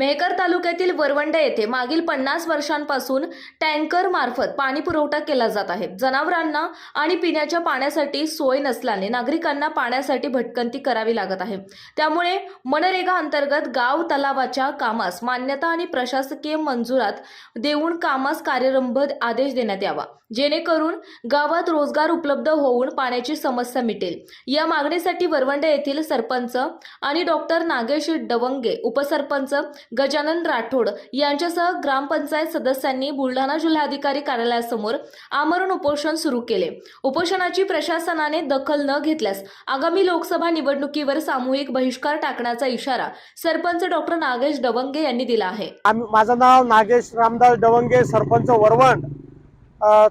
मेहकर तालुक्यातील वरवंड येथे मागील पन्नास वर्षांपासून टँकर मार्फत पाणी पुरवठा केला जात आहे. जनावरांना आणि पिण्याच्या पाण्यासाठी सोय नसल्याने नागरिकांना पाण्यासाठी भटकंती करावी लागत आहे. त्यामुळे मनरेगा अंतर्गत गाव तलावाच्या कामास मान्यता आणि प्रशासकीय मंजुरात देऊन कामास कार्यरंभ आदेश देण्यात यावा. जेणेकरून गावात रोजगार उपलब्ध होऊन पाण्याची समस्या मिटेल. या मागणीसाठी वरवंड येथील सरपंच आणि डॉक्टर नागेश डवंगे उपसरपंच गजानन राठोड यांच्यासह ग्रामपंचायत सदस्यांनी बुलढाणा जिल्हाधिकारी कार्यालयासमोर आमरण उपोषण सुरू केले. उपोषणाची प्रशासनाने दखल न घेतल्यास आगामी लोकसभा निवडणुकीवर सामूहिक बहिष्कार टाकण्याचा इशारा सरपंच डॉक्टर नागेश डवंगे यांनी दिला आहे. माझं नाव नागेश रामदास डवंगे सरपंच वरवण.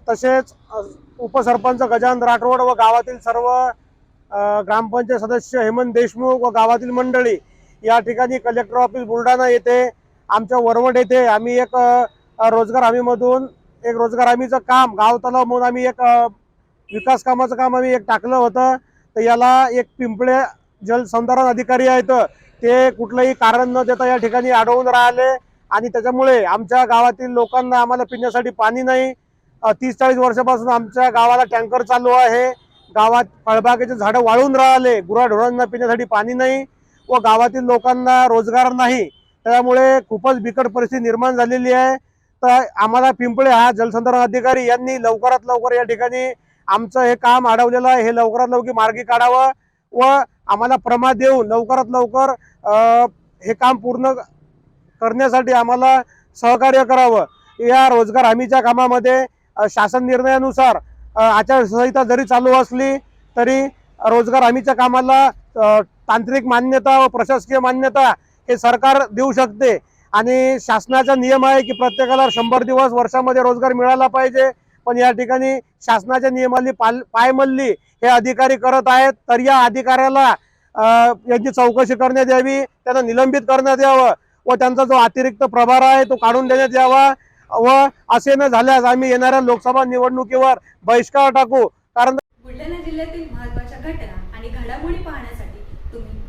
तसेच उपसरपंच गजानन राठोड व गावातील सर्व ग्रामपंचायत सदस्य हेमंत देशमुख व गावातील मंडळी या ठिकाणी कलेक्टर ऑफिस बुलढाणा येथे आमच्या वरवड येथे आम्ही एक रोजगार हमीमधून एक रोजगार हमीचं काम गाव तलाव म्हणून आम्ही एक विकास कामाचं काम आम्ही एक टाकलं होतं. तर याला एक पिंपळे जलसंधारण अधिकारी आहेत. ते कुठलंही कारण न देता या ठिकाणी अडवून राहिले आणि त्याच्यामुळे आमच्या गावातील लोकांना आम्हाला पिण्यासाठी पाणी नाही. तीस चाळीस वर्षापासून आमच्या गावाला टँकर चालू आहे. गावात फळबागेचे झाडं वाळून राहिले. गुराढोरांना पिण्यासाठी पाणी नाही. व गावातील लोकांना रोजगार नाही. त्यामुळे खूपच बिकट परिस्थिती निर्माण झालेली आहे. तर आम्हाला पिंपळे हा जलसंधारण अधिकारी यांनी लवकरात लवकर या ठिकाणी आमचं हे काम अडवलेलं आहे. हे लवकरात लवकर मार्गी काढावं व आम्हाला प्रमाद देऊन लवकरात लवकर हे काम पूर्ण करण्यासाठी आम्हाला सहकार्य करावं. या रोजगार हमीच्या कामामध्ये शासन निर्णयानुसार आचारसंहिता जरी चालू असली तरी रोजगार हमीच्या कामाला तांत्रिक मान्यता व प्रशासकीय मान्यता हे सरकार देऊ शकते. आणि शासनाचा नियम आहे की प्रत्येकाला शंभर दिवस वर्षामध्ये रोजगार मिळाला पाहिजे. पण या ठिकाणी शासनाच्या नियमाली पाल पायमल्ली हे अधिकारी करत आहेत. तर या अधिकाऱ्याला यांची चौकशी करण्यात यावी त्यांना निलंबित करण्यात यावं व त्यांचा जो अतिरिक्त प्रभार आहे तो काढून देण्यात यावा व असे न झाल्यास आम्ही येणाऱ्या लोकसभा निवडणुकीवर बहिष्कार टाकू. कारण बुलढाणा जिल्ह्यातील महत्त्वाच्या घटना आणि घडामोडी पाहण्यासाठी